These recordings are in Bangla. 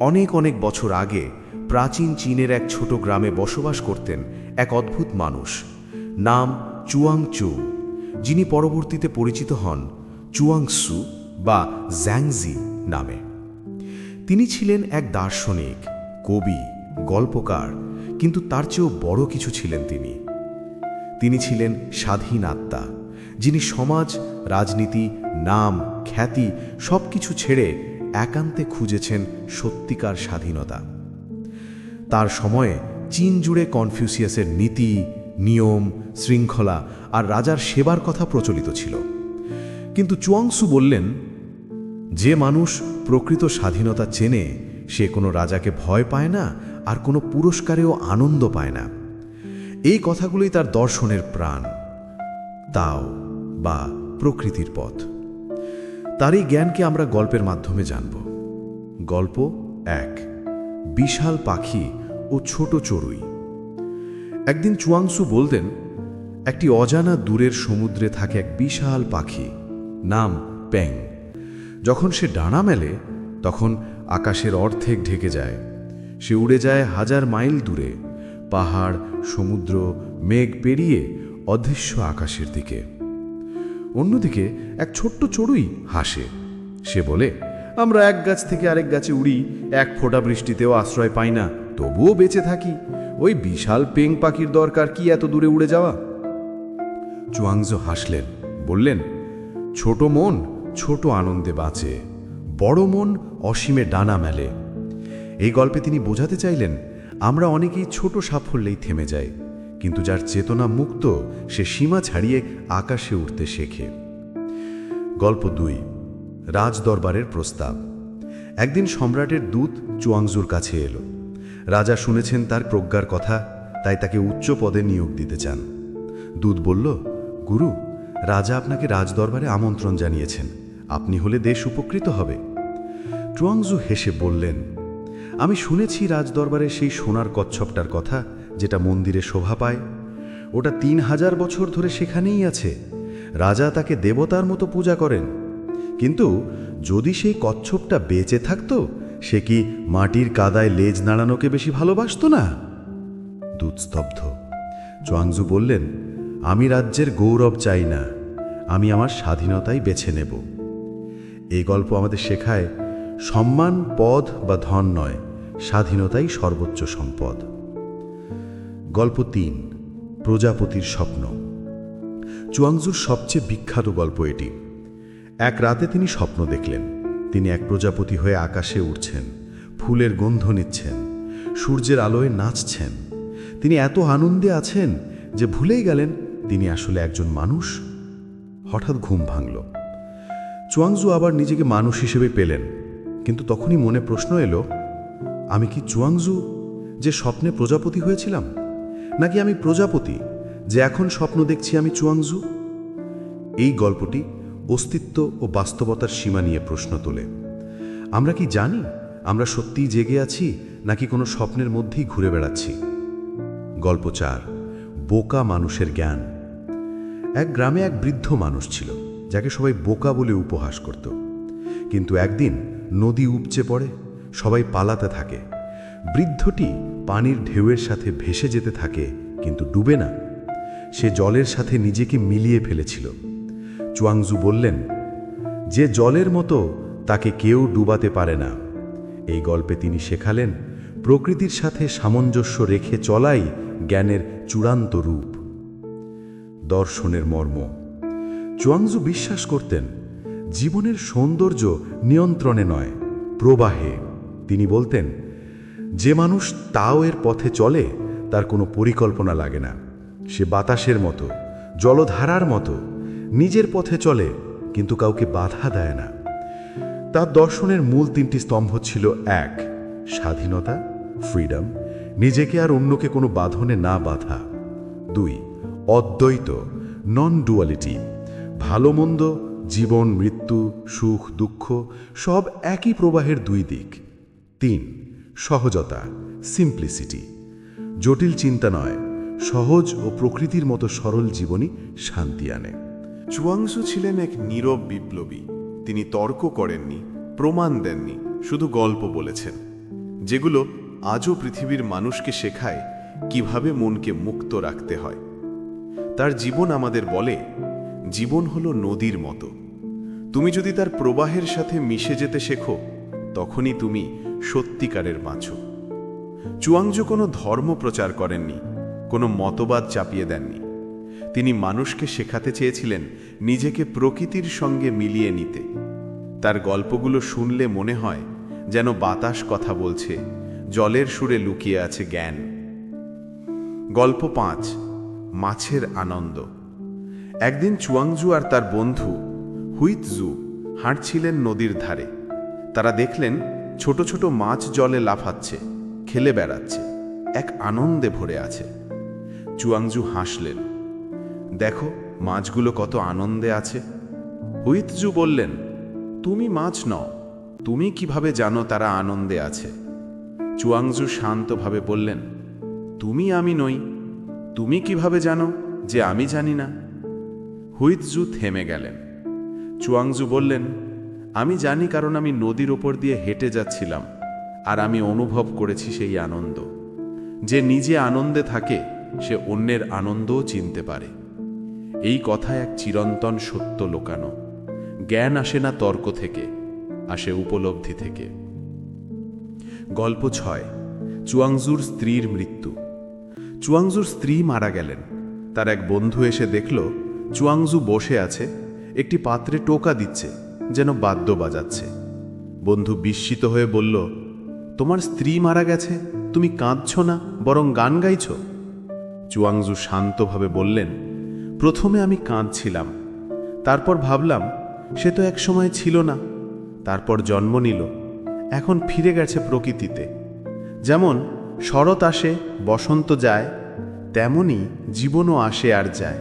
অনেক অনেক বছর আগে প্রাচীন চীনের এক ছোট গ্রামে বসবাস করতেন এক অদ্ভুত মানুষ। নাম চুয়াং চু যিনি পরবর্তীতে পরিচিত হন চুয়াংসু বা জ্যাংজি নামে। তিনি ছিলেন এক দার্শনিক, কবি, গল্পকার, কিন্তু তার চেয়েও বড় কিছু ছিলেন তিনি। তিনি ছিলেন স্বাধীন আত্মা, যিনি সমাজ, রাজনীতি, নাম, খ্যাতি সব কিছু ছেড়ে একান্তে খুঁজেছেন সত্যিকার স্বাধীনতা। তার সময়ে চীন জুড়ে কনফিউসিয়াসের নীতি, নিয়ম, শৃঙ্খলা আর রাজার সেবার কথা প্রচলিত ছিল। কিন্তু চুয়াংসু বললেন, যে মানুষ প্রকৃত স্বাধীনতা চেনে, সে কোনো রাজাকে ভয় পায় না আর কোনো পুরস্কারেও আনন্দ পায় না। এই কথাগুলোই তার দর্শনের প্রাণ, তাও বা প্রকৃতির পথ। তারই জ্ঞানকে আমরা গল্পের মাধ্যমে জানব। গল্প এক, বিশাল পাখি ও ছোট চড়ুই। একদিন চুয়াংসু বলতেন, একটি অজানা দূরের সমুদ্রে থাকে এক বিশাল পাখি, নাম প্যাং যখন সে ডানা মেলে, তখন আকাশের অর্ধেক ঢেকে যায়। সে উড়ে যায় হাজার মাইল দূরে, পাহাড়, সমুদ্র, মেঘ পেরিয়ে অদৃশ্য আকাশের দিকে। অন্যদিকে এক ছোট্ট চড়ুই হাসে। সে বলে, আমরা এক গাছ থেকে আরেক গাছে উড়ি, এক ফোঁটা বৃষ্টিতেও আশ্রয় পাই না, তবুও বেঁচে থাকি। ওই বিশাল পেং পাখির দরকার কি এত দূরে উড়ে যাওয়া? চুয়াংজো হাসলেন, বললেন, ছোট মন ছোট আনন্দে বাঁচে, বড় মন অসীমে ডানা মেলে। এই গল্পে তিনি বোঝাতে চাইলেন, আমরা অনেকেই ছোট সাফল্যেই থেমে যাই। কিন্তু যার চেতনা মুক্ত, সে সীমা ছাড়িয়ে আকাশে উঠতে শেখে। গল্প দুই, রাজদরবারের প্রস্তাব। একদিন সম্রাটের দূত চুয়াংজুর কাছে এলো। রাজা শুনেছেন তার প্রজ্ঞার কথা, তাই তাকে উচ্চ পদে নিয়োগ দিতে চান। দূত বলল, গুরু, রাজা আপনাকে রাজদরবারে আমন্ত্রণ জানিয়েছেন। আপনি হলে দেশ উপকৃত হবে। চুয়াংজু হেসে বললেন, আমি শুনেছি রাজদরবারে সেই সোনার কচ্ছপটার কথা। যেটা মন্দিরে শোভা পায়, ওটা তিন হাজার বছর ধরে সেখানেই আছে। রাজা তাকে দেবতার মতো পূজা করেন। কিন্তু যদি সেই কচ্ছপটা বেঁচে থাকতো, সে কি মাটির কাদায় লেজ নাড়ানোকে বেশি ভালোবাসতো না? দুধস্তব্ধ। চোয়াংজু বললেন, আমি রাজ্যের গৌরব চাই না। আমি আমার স্বাধীনতাই বেছে নেব। এই গল্প আমাদের শেখায়, সম্মান পদ বা ধন নয়, স্বাধীনতাই সর্বোচ্চ সম্পদ। গল্প তিন, প্রজাপতির স্বপ্ন। চুয়াংজুর সবচেয়ে বিখ্যাত গল্প এটি। এক রাতে তিনি স্বপ্ন দেখলেন। তিনি এক প্রজাপতি হয়ে আকাশে উড়ছেন, ফুলের গন্ধ নিচ্ছেন, সূর্যের আলোয় নাচছেন। তিনি এত আনন্দে আছেন যে ভুলেই গেলেন তিনি আসলে একজন মানুষ। হঠাৎ ঘুম ভাঙল। চুয়াংজু আবার নিজেকে মানুষ হিসেবে পেলেন। কিন্তু তখনই মনে প্রশ্ন এলো, আমি কি চুয়াংজু, যে স্বপ্নে প্রজাপতি হয়েছিলাম? নাকি আমি প্রজাপতি, যে এখন স্বপ্ন দেখছি আমি চুয়াংজু? এই গল্পটি অস্তিত্ব ও বাস্তবতার সীমা নিয়ে প্রশ্ন তোলে। আমরা কি জানি, আমরা সত্যিই জেগে আছি, নাকি কোনো স্বপ্নের মধ্যেই ঘুরে বেড়াচ্ছি? গল্প চার, বোকা মানুষের জ্ঞান। এক গ্রামে এক বৃদ্ধ মানুষ ছিল, যাকে সবাই বোকা বলে উপহাস করত। কিন্তু একদিন নদী উপচে পড়ে, সবাই পালাতে থাকে। বৃদ্ধটি পানির ঢেউয়ের সাথে ভেসে যেতে থাকে, কিন্তু ডুবে না। সে জলের সাথে নিজেকে মিলিয়ে ফেলেছিল। চুয়াংজু বললেন, যে জলের মতো, তাকে কেউ ডুবাতে পারে না। এই গল্পে তিনি শেখালেন, প্রকৃতির সাথে সামঞ্জস্য রেখে চলাই জ্ঞানের চূড়ান্ত রূপ। দর্শনের মর্ম। চুয়াংজু বিশ্বাস করতেন, জীবনের সৌন্দর্য নিয়ন্ত্রণে নয়, প্রবাহে। তিনি বলতেন যে মানুষ তাও এর পথে চলে, তার কোনো পরিকল্পনা লাগে না। সে বাতাসের মতো, জলধারার মতো, নিজের পথে চলে, কিন্তু কাউকে বাধা দেয় না। তার দর্শনের মূল তিনটি স্তম্ভ ছিল এক, স্বাধীনতা ফ্রিডম নিজেকে আর অন্যকে কোনো বাঁধনে না বাধা। দুই, অদ্বৈত নন ডুয়ালিটি ভালো মন্দ জীবন, মৃত্যু, সুখ, দুঃখ, সব একই প্রবাহের দুই দিক। তিন সহজতা সিম্পলিসিটি জটিল চিন্তা নয়, সহজ ও প্রকৃতির মতো সরল জীবনই শান্তি আনে। চুয়াংসু ছিলেন এক নীরব বিপ্লবী। তিনি তর্ক করেননি, প্রমাণ দেননি, শুধু গল্প বলেছেন। যেগুলো আজও পৃথিবীর মানুষকে শেখায় কীভাবে মনকে মুক্ত রাখতে হয়। তার জীবন আমাদের বলে, জীবন হলো নদীর মতো। তুমি যদি তার প্রবাহের সাথে মিশে যেতে শেখো তখনই তুমি সত্যিকারের বাঁচো চুয়াংজু কোনো ধর্ম প্রচার করেননি, কোনো মতবাদ চাপিয়ে দেননি। তিনি মানুষকে শেখাতে চেয়েছিলেন নিজেকে প্রকৃতির সঙ্গে মিলিয়ে নিতে। তার গল্পগুলো শুনলে মনে হয় যেন বাতাস কথা বলছে, জলের সুরে লুকিয়ে আছে জ্ঞান। গল্প পাঁচ, মাছের আনন্দ। একদিন চুয়াংজু আর তার বন্ধু হুইতজু হাঁটছিলেন নদীর ধারে। তারা দেখলেন ছোট ছোট মাছ জলে লাফাচ্ছে, খেলে বেড়াচ্ছে, এক আনন্দে ভরে আছে। চুয়াংজু হাসলেন, দেখো, মাছগুলো কত আনন্দে আছে। হুইতজু বললেন, তুমি মাছ নও, তুমি কীভাবে জানো তারা আনন্দে আছে? চুয়াংজু শান্তভাবে বললেন, তুমি আমি নই, তুমি কীভাবে জানো যে আমি জানি না? হুইতজু থেমে গেলেন। চুয়াংজু বললেন আমি জানি কারণ আমি নদীর ওপর দিয়ে হেঁটে যাচ্ছিলাম, আর আমি অনুভব করেছি সেই আনন্দ। যে নিজে আনন্দে থাকে, সে অন্যের আনন্দও চিনতে পারে। এই কথা এক চিরন্তন সত্য লোকানো। জ্ঞান আসে না তর্ক থেকে, আসে উপলব্ধি থেকে। গল্প ছয়, চুয়াংজুর স্ত্রীর মৃত্যু। চুয়াংজুর স্ত্রী মারা গেলেন। তার এক বন্ধু এসে দেখল, চুয়াংজু বসে আছে, একটি পাত্রে টোকা দিচ্ছে। যেন বাদ্য বাজাচ্ছে বন্ধু বিস্মিত হয়ে বলল, তোমার স্ত্রী মারা গেছে, তুমি কাঁদছ না, বরং গান গাইছ? চুয়াংজু শান্তভাবে বললেন, প্রথমে আমি কাঁদছিলাম। তারপর ভাবলাম, সে তো এক সময় ছিল না। তারপর জন্ম নিল, এখন ফিরে গেছে প্রকৃতিতে। যেমন শরৎ আসে, বসন্ত যায়, তেমনি জীবনও আসে আর যায়।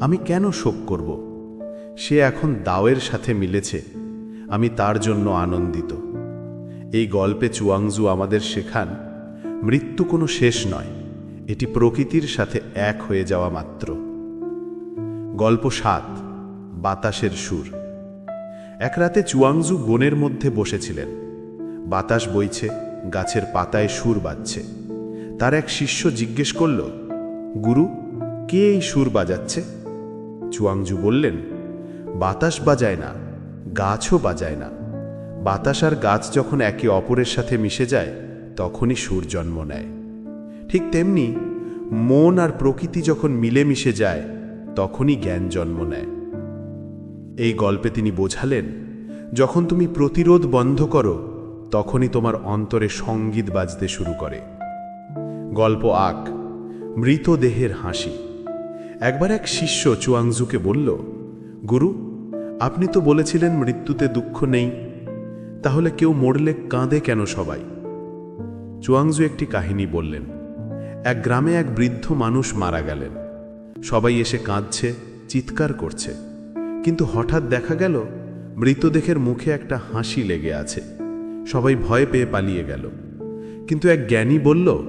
আমি কেন শোক করব? সে এখন দাওয়ের সাথে মিলেছে। আমি তার জন্য আনন্দিত। এই গল্পে চুয়াংজু আমাদের শেখান, মৃত্যু কোনো শেষ নয়, এটি প্রকৃতির সাথে এক হয়ে যাওয়া মাত্র। গল্প সাত, বাতাসের সুর। এক রাতে চুয়াংজু বনের মধ্যে বসেছিলেন। বাতাস বইছে, গাছের পাতায় সুর বাজছে। তার এক শিষ্য জিজ্ঞেস করল, গুরু, কে এই সুর বাজাচ্ছে? চুয়াংজু বললেন বাতাস বাজায় না, গাছও বাজায় না। বাতাস আর গাছ যখন একে অপরের সাথে মিশে যায়, তখনই সুর জন্ম নেয়। ঠিক তেমনি মন আর প্রকৃতি যখন মিলেমিশে যায়, তখনই জ্ঞান জন্ম নেয়। এই গল্পে তিনি বোঝালেন, যখন তুমি প্রতিরোধ বন্ধ করো, তখনই তোমার অন্তরে সংগীত বাজতে শুরু করে। গল্প আক, মৃতদেহের হাসি। একবার এক শিষ্য চুয়াংজুকে বলল গুরু, আপনি তো বলেছিলেন মৃত্যুতে দুঃখ নেই, তাহলে কেউ মরলে কাঁদে কেন সবাই? চুয়াংজু একটি কাহিনী বললেন, এক গ্রামে এক বৃদ্ধ মানুষ মারা গেলেন। সবাই এসে কাঁদছে, চিৎকার করছে, কিন্তু হঠাৎ দেখা গেল, মৃতদেহের মুখে একটা হাসি লেগে আছে। সবাই ভয় পেয়ে পালিয়ে গেল। কিন্তু এক জ্ঞানী বলল,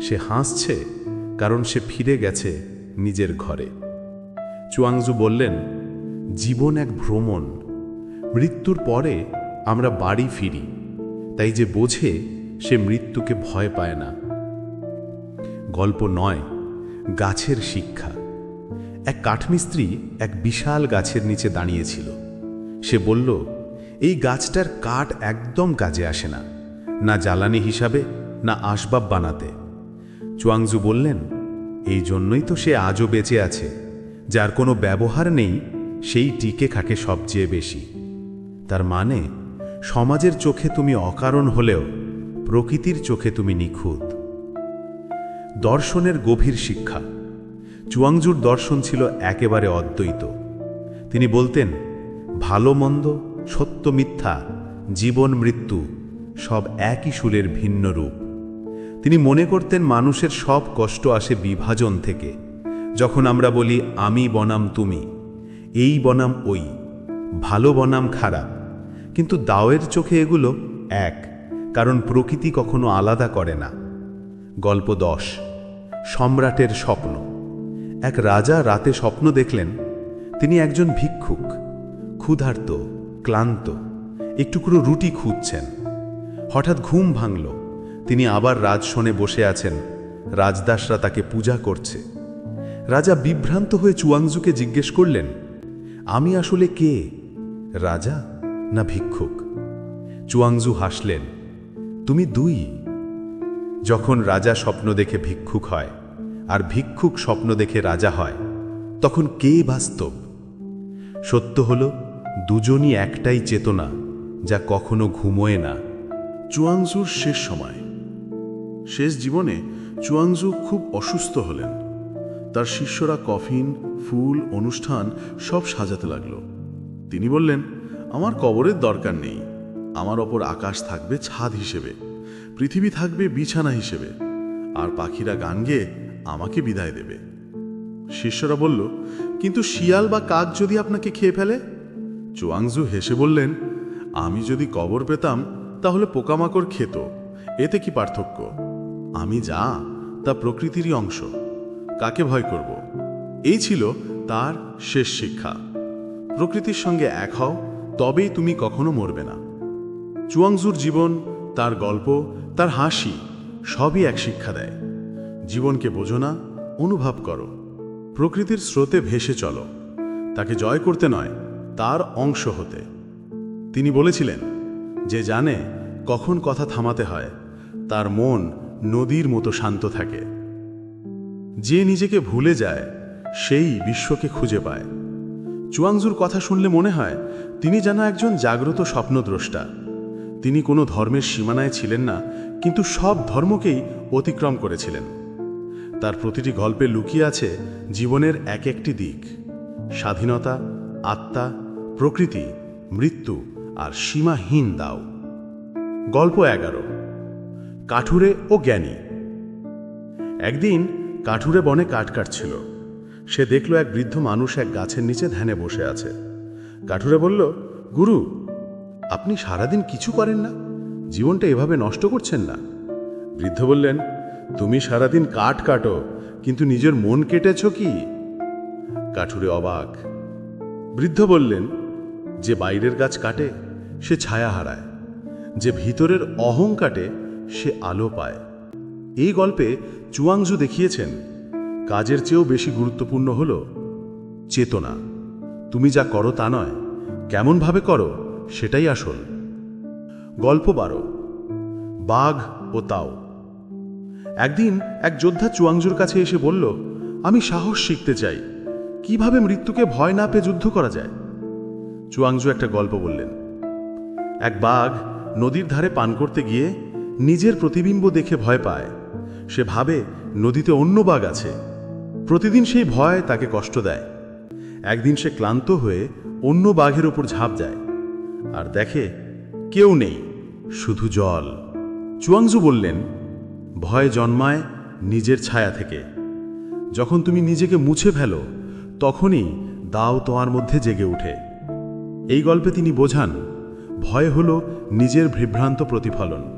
সে হাসছে কারণ সে ফিরে গেছে নিজের ঘরে। চুয়াংজু বললেন জীবন এক ভ্রমণ। মৃত্যুর পরে আমরা বাড়ি ফিরি। তাই যে বোঝে, সে মৃত্যুকে ভয় পায় না। গল্প নয়, গাছের শিক্ষা। এক কাঠমিস্ত্রি এক বিশাল গাছের নিচে দাঁড়িয়েছিল। সে বলল, এই গাছটার কাঠ একদম কাজে আসে না। না জ্বালানি হিসাবে, না আসবাব বানাতে। চুয়াংজু বললেন, এই জন্যই তো সে আজও বেঁচে আছে, যার কোনো ব্যবহার নেই সেই টিকে খাকে সবচেয়ে বেশি। তার মানে সমাজের চোখে তুমি অকারণ হলেও প্রকৃতির চোখে তুমি নিখুঁত। দর্শনের গভীর শিক্ষা। চুয়াংজুর দর্শন ছিল একেবারে অদ্বৈত। তিনি বলতেন, ভালো মন্দ, সত্য মিথ্যা, জীবন মৃত্যু, সব একই সুরের ভিন্ন রূপ। তিনি মনে করতেন মানুষের সব কষ্ট আসে বিভাজন থেকে, যখন আমরা বলি, আমি বনাম তুমি। এই বনাম ওই, ভালো বনাম খারাপ। কিন্তু দাওয়ের চোখে এগুলো এক, কারণ প্রকৃতি কখনো আলাদা করে না। গল্প দশ, সম্রাটের স্বপ্ন। এক রাজা রাতে স্বপ্ন দেখলেন, তিনি একজন ভিক্ষুক, ক্ষুধার্ত, ক্লান্ত, একটুকরো রুটি খুঁজছেন। হঠাৎ ঘুম ভাঙল, তিনি আবার রাজসনে বসে আছেন, রাজদাসরা তাকে পূজা করছে। রাজা বিভ্রান্ত হয়ে চুয়াংজুকে জিজ্ঞেস করলেন আমি আসলে কে? রাজা না ভিক্ষুক? চুয়াংজু হাসলেন, তুমি দুই। যখন রাজা স্বপ্ন দেখে ভিক্ষুক হয় আর ভিক্ষুক স্বপ্ন দেখে রাজা হয়, তখন কে বাস্তব? সত্য হল, দুজনই একটাই চেতনা যা কখনো ঘুমোয় না। চুয়াংজুর শেষ সময়। শেষ জীবনে চুয়াংজু খুব অসুস্থ হলেন। তার শিষ্যরা কফিন, ফুল, অনুষ্ঠান সব সাজাতে লাগল। তিনি বললেন, আমার কবরের দরকার নেই। আমার ওপর আকাশ থাকবে ছাদ হিসেবে, পৃথিবী থাকবে বিছানা হিসেবে, আর পাখিরা গান গেয়ে আমাকে বিদায় দেবে। শিষ্যরা বলল, কিন্তু শিয়াল বা কাক যদি আপনাকে খেয়ে ফেলে? চুয়াংজু হেসে বললেন, আমি যদি কবর পেতাম, তাহলে পোকামাকড় খেত। এতে কি পার্থক্য? আমি যা, তা প্রকৃতিরই অংশ। কাকে ভয় করব? এই ছিল তার শেষ শিক্ষা। প্রকৃতির সঙ্গে এক হও, তবেই তুমি কখনো মরবে না। চুয়াংজুর জীবন, তার গল্প, তার হাসি, সবই এক শিক্ষা দেয়। জীবনকে বোঝো না, অনুভব করো। প্রকৃতির স্রোতে ভেসে চলো। তাকে জয় করতে নয়, তার অংশ হতে। তিনি বলেছিলেন, যে জানে কখন কথা থামাতে হয়, তার মন নদীর মতো শান্ত থাকে। যে নিজেকে ভুলে যায়, সেই বিশ্বকে খুঁজে পায়। চুয়াংজুর কথা শুনলে মনে হয়, তিনি যেন একজন জাগ্রত স্বপ্নদ্রষ্টা। তিনি কোনো ধর্মের সীমানায় ছিলেন না, কিন্তু সব ধর্মকেই অতিক্রম করেছিলেন। তার প্রতিটি গল্পে লুকিয়ে আছে জীবনের এক একটি দিক। স্বাধীনতা, আত্মা, প্রকৃতি, মৃত্যু আর সীমাহীন দাও। গল্প এগারো। কাঠুরে ও জ্ঞানী। একদিন কাঠুরে বনে কাঠ কাটছিল। সে দেখল এক বৃদ্ধ মানুষ এক গাছের নিচে ধ্যানে বসে আছে। কাঠুরে বলল, গুরু, আপনি সারাদিন কিছু করেন না? জীবনটা এভাবে নষ্ট করছেন না? বৃদ্ধ বললেন, তুমি সারাদিন কাঠ কাটো, কিন্তু নিজের মন কেটেছ কি? কাঠুরে অবাক। বৃদ্ধ বললেন, যে বাইরের গাছ কাটে, সে ছায়া হারায়। যে ভিতরের অহং কাটে, সে আলো পায়। এই গল্পে চুয়াংজু দেখিয়েছেন, কাজের চেয়েও বেশি গুরুত্বপূর্ণ হল চেতনা। তুমি যা করো তা নয়, কেমনভাবে করো সেটাই আসল। গল্প বারো, বাঘ ও তাও। একদিন এক যোদ্ধা চুয়াংজুর কাছে এসে বলল, আমি সাহস শিখতে চাই, কীভাবে মৃত্যুকে ভয় না পেয়ে যুদ্ধ করা যায়? চুয়াংজু একটা গল্প বললেন, এক বাঘ নদীর ধারে পান করতে গিয়ে নিজের প্রতিবিম্ব দেখে ভয় পায়। সে ভাবে নদীতে অন্য বাঘ আছে। প্রতিদিন সেই ভয় তাকে কষ্ট দেয়। একদিন সে ক্লান্ত হয়ে অন্য বাঘের ওপর ঝাঁপ যায়। আর দেখে কেউ নেই, শুধু জল। চুয়াংজু বললেন, ভয় জন্মায় নিজের ছায়া থেকে। যখন তুমি নিজেকে মুছে ফেলো, তখনই দাও তোমার মধ্যে জেগে উঠে। এই গল্পে তিনি বোঝান, ভয় হল নিজের বিভ্রান্ত প্রতিফলন।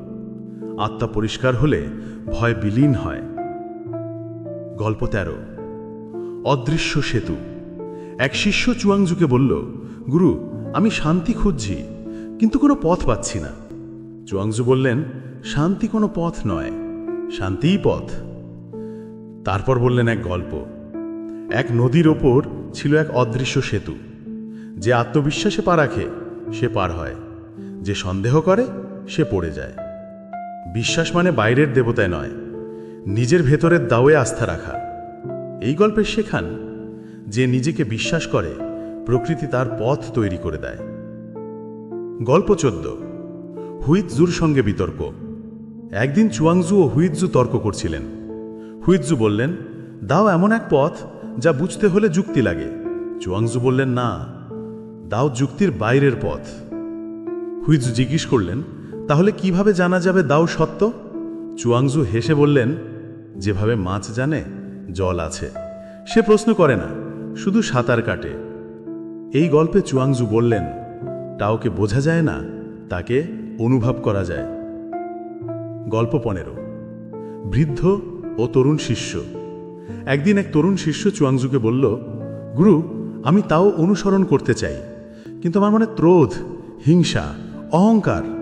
আত্মা পরিষ্কার হলে ভয় বিলীন হয়। গল্প তেরো। অদৃশ্য সেতু। এক শিষ্য চুয়াংজুকে বলল, গুরু, আমি শান্তি খুঁজছি, কিন্তু কোনো পথ পাচ্ছি না। চুয়াংজু বললেন, শান্তি কোনো পথ নয়, শান্তিই পথ। তারপর বললেন এক গল্প। এক নদীর ওপর ছিল এক অদৃশ্য সেতু। যে আত্মবিশ্বাসে পা রাখে, সে পার হয়। যে সন্দেহ করে, সে পড়ে যায়। বিশ্বাস মানে বাইরের দেবতায় নয়, নিজের ভেতরের দাওয়ে আস্থা রাখা। এই গল্পে শেখান যে নিজেকে বিশ্বাস করে, প্রকৃতি তার পথ তৈরি করে দেয়। গল্প চোদ্দ, হুইৎজুর সঙ্গে বিতর্ক। একদিন চুয়াংজু ও হুইৎজু তর্ক করছিলেন। হুইৎজু বললেন, দাও এমন এক পথ যা বুঝতে হলে যুক্তি লাগে। চুয়াংজু বললেন, না, দাও যুক্তির বাইরের পথ। হুইৎজু জিজ্ঞেস করলেন তাহলে কীভাবে জানা যাবে দাও সত্য? চুয়াংজু হেসে বললেন, যেভাবে মাছ জানে, জল আছে। সে প্রশ্ন করে না, শুধু সাঁতার কাটে। এই গল্পে চুয়াংজু বললেন তাওকে বোঝা যায় না, তাকে অনুভব করা যায়। গল্প পনেরো। বৃদ্ধ ও তরুণ শিষ্য। একদিন এক তরুণ শিষ্য চুয়াংজুকে বলল, গুরু, আমি তাও অনুসরণ করতে চাই, কিন্তু আমার মনে ক্রোধ, হিংসা, অহংকার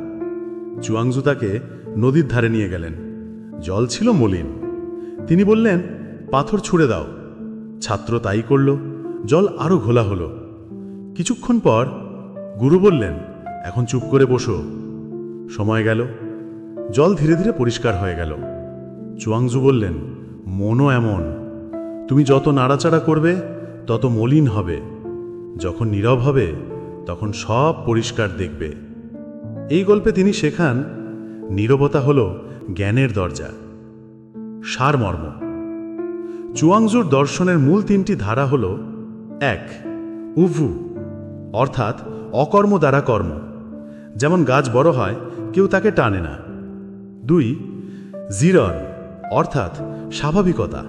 চুয়াংজু তাকে নদীর ধারে নিয়ে গেলেন। জল ছিল মলিন। তিনি বললেন, পাথর ছুঁড়ে দাও। ছাত্র তাই করল। জল আরও ঘোলা হলো। কিছুক্ষণ পর গুরু বললেন, এখন চুপ করে বসো। সময় গেল। জল ধীরে ধীরে পরিষ্কার হয়ে গেল। চুয়াংজু বললেন, মনও এমন। তুমি যত নাড়াচাড়া করবে, তত মলিন হবে। যখন নীরব হবে, তখন সব পরিষ্কার দেখবে। এই গল্পে তিনি শেখান, নীরবতা হল জ্ঞানের দরজা, সারমর্ম। চুয়াংজুর দর্শনের মূল তিনটি ধারা হল, এক, উভু, অর্থাৎ অকর্ম দ্বারা কর্ম। যেমন গাছ বড় হয়, কেউ তাকে টানে না। দুই জিরন অর্থাৎ স্বাভাবিকতা।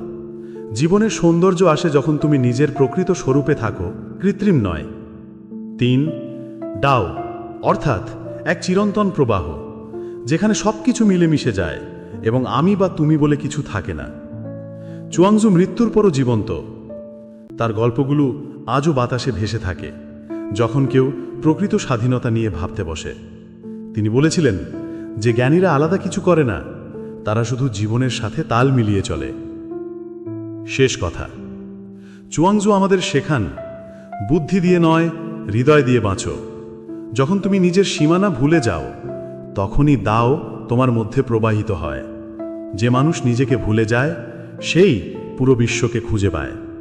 জীবনের সৌন্দর্য আসে যখন তুমি নিজের প্রকৃত স্বরূপে থাকো, কৃত্রিম নয়। তিন, ডাও, অর্থাৎ এক চিরন্তন প্রবাহ, যেখানে সব কিছু মিলেমিশে যায় এবং আমি বা তুমি বলে কিছু থাকে না। চুয়াংজু মৃত্যুর পরও জীবন্ত। তার গল্পগুলো আজও বাতাসে ভেসে থাকে, যখন কেউ প্রকৃত স্বাধীনতা নিয়ে ভাবতে বসে। তিনি বলেছিলেন, যে জ্ঞানীরা আলাদা কিছু করে না, তারা শুধু জীবনের সাথে তাল মিলিয়ে চলে। শেষ কথা। চুয়াংজু আমাদের শেখান, বুদ্ধি দিয়ে নয়, হৃদয় দিয়ে বাঁচো। যখন তুমি নিজের সীমানা ভুলে যাও, তখনই দাও তোমার মধ্যে প্রবাহিত হয়। যে মানুষ নিজেকে ভুলে যায়, সেই পুরো বিশ্বকে খুঁজে পায়।